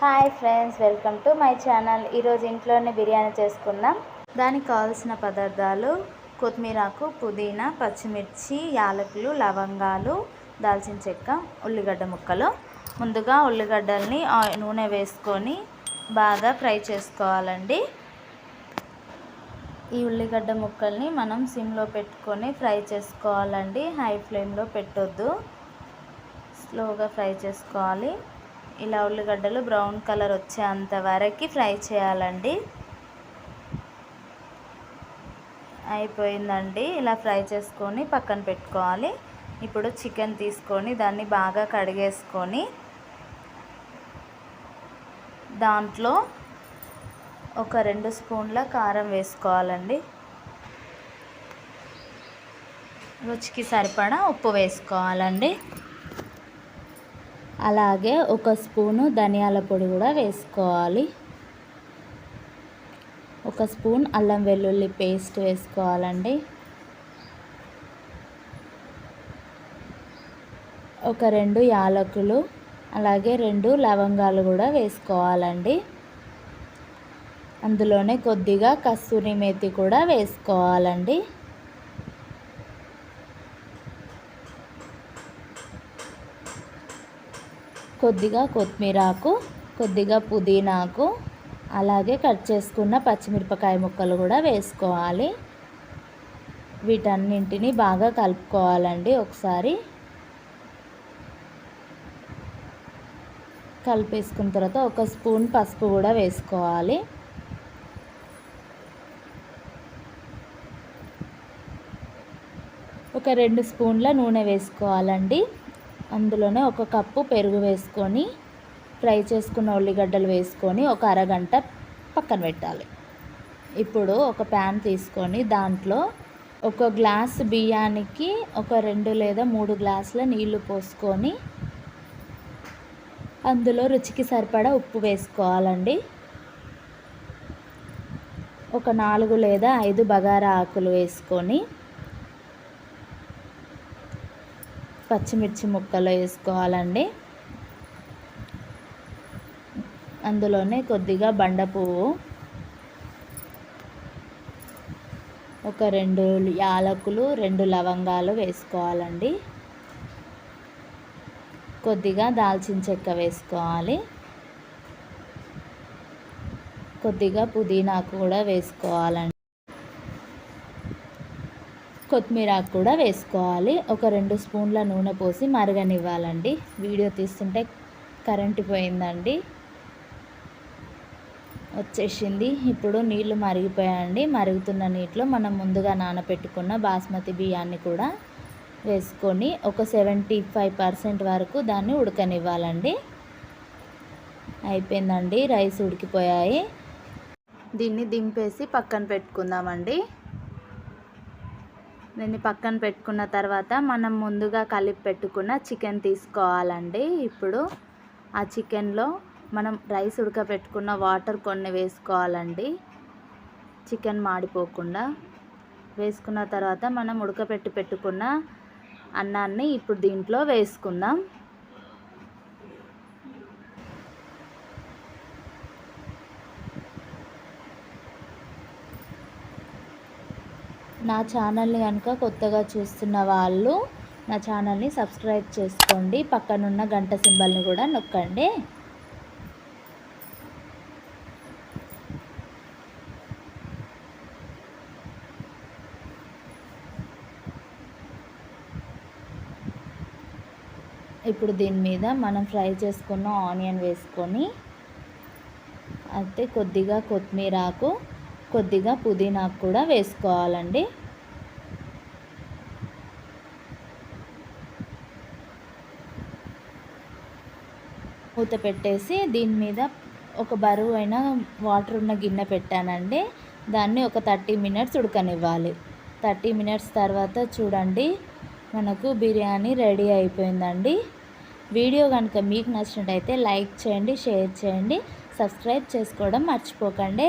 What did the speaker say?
Hi friends welcome to my channel ఈరోజు ఇంట్లోనే బిర్యానీ చేసుకుందాం. దానికి కావాల్సిన పదార్థాలు కొత్తిమీరాకు పుదీనా పచ్చిమిర్చి యాలకులు లవంగాలు దాల్చిన చెక్క ఉల్లిగడ్డ ముక్కలు. ముందుగా ఉల్లిగడ్డల్ని నూనె వేసుకొని బాగా ఫ్రై చేసుకోవాలండి. ఈ ఉల్లిగడ్డ ముక్కల్ని మనం సిమ్లో పెట్టుకొని ఫ్రై చేసుకోవాలండి. హై ఫ్లేమ్లో పెట్టొద్దు. స్లోగా ఫ్రై చేసుకోవాలి. ఇలా ఉల్లిగడ్డలు బ్రౌన్ కలర్ వచ్చేంత వరకు ఫ్రై చేయాలండి. అయిపోయిందండి. ఇలా ఫ్రై చేసుకొని పక్కన పెట్టుకోవాలి. ఇప్పుడు చికెన్ తీసుకొని దాన్ని బాగా కడిగేసుకొని దాంట్లో ఒక రెండు స్పూన్ల కారం వేసుకోవాలండి. రుచికి సరిపడా ఉప్పు వేసుకోవాలండి. అలాగే ఒక స్పూను ధనియాల పొడి కూడా వేసుకోవాలి. ఒక స్పూన్ అల్లం వెల్లుల్లి పేస్ట్ వేసుకోవాలండి. ఒక రెండు యాలకులు అలాగే రెండు లవంగాలు కూడా వేసుకోవాలండి. అందులోనే కొద్దిగా కస్తూరి మేతి కూడా వేసుకోవాలండి. కొద్దిగా కొత్తిమీరాకు కొద్దిగా పుదీనాకు అలాగే కట్ చేసుకున్న పచ్చిమిరపకాయ ముక్కలు కూడా వేసుకోవాలి. వీటన్నింటినీ బాగా కలుపుకోవాలండి ఒకసారి. కలిపేసుకున్న తర్వాత ఒక స్పూన్ పసుపు కూడా వేసుకోవాలి. ఒక రెండు స్పూన్ల నూనె వేసుకోవాలండి. అందులోనే ఒక కప్పు పెరుగు వేసుకొని ఫ్రై చేసుకున్న ఉల్లిగడ్డలు వేసుకొని ఒక అరగంట పక్కన పెట్టాలి. ఇప్పుడు ఒక ప్యాన్ తీసుకొని దాంట్లో ఒక గ్లాస్ బియ్యానికి ఒక రెండు లేదా మూడు గ్లాసుల నీళ్ళు పోసుకొని అందులో రుచికి సరిపడా ఉప్పు వేసుకోవాలండి. ఒక నాలుగు లేదా ఐదు బగారా ఆకులు వేసుకొని పచ్చిమిర్చి ముక్కలు వేసుకోవాలండి. అందులోనే కొద్దిగా బండ పువ్వు ఒక రెండు యాలకులు రెండు లవంగాలు వేసుకోవాలండి. కొద్దిగా దాల్చిన చెక్క వేసుకోవాలి. కొద్దిగా పుదీనాకు కూడా వేసుకోవాలండి. కొత్తిమీర కూడా వేసుకోవాలి. ఒక రెండు స్పూన్ల నూనె పోసి మరగనివ్వాలండి. వీడియో తీస్తుంటే కరెంటు పోయిందండి. వచ్చేసింది. ఇప్పుడు నీళ్ళు మరిగిపోయాయండి. మరుగుతున్న నీటిలో మనం ముందుగా నానబెట్టుకున్న బాస్మతి బియ్యాన్ని కూడా వేసుకొని ఒక సెవెంటీ ఫైవ్ పర్సెంట్ వరకు దాన్ని ఉడకనివ్వాలండి. అయిపోయిందండి. రైస్ ఉడికిపోయాయి. దీన్ని దింపేసి పక్కన పెట్టుకుందామండి. దీన్ని పక్కన పెట్టుకున్న తర్వాత మనం ముందుగా కలిపి పెట్టుకున్న చికెన్ తీసుకోవాలండి. ఇప్పుడు ఆ చికెన్లో మనం రైస్ ఉడకబెట్టుకున్న వాటర్ కొన్ని వేసుకోవాలండి. చికెన్ మాడిపోకుండా వేసుకున్న తర్వాత మనం ఉడకపెట్టి పెట్టుకున్న అన్నాన్ని ఇప్పుడు దీంట్లో వేసుకుందాం. నా ఛానల్ని కనుక కొత్తగా చూస్తున్న వాళ్ళు నా ఛానల్ని సబ్స్క్రైబ్ చేసుకోండి. పక్కనున్న గంట సింబల్ని కూడా నొక్కండి. ఇప్పుడు దీని మీద మనం ఫ్రై చేసుకున్న ఆనియన్ వేసుకొని అయితే కొద్దిగా కొత్తిమీర ఆకు కొద్దిగా పుదీనాకు కూడా వేసుకోవాలండి. మూత పెట్టేసి దీని మీద ఒక బరువు అయిన వాటర్ ఉన్న గిన్నె పెట్టానండి. దాన్ని ఒక థర్టీ మినిట్స్ ఉడకనివ్వాలి. థర్టీ మినిట్స్ తర్వాత చూడండి మనకు బిర్యానీ రెడీ అయిపోయిందండి. వీడియో కనుక మీకు నచ్చినట్టయితే లైక్ చేయండి షేర్ చేయండి సబ్స్క్రైబ్ చేసుకోవడం మర్చిపోకండి.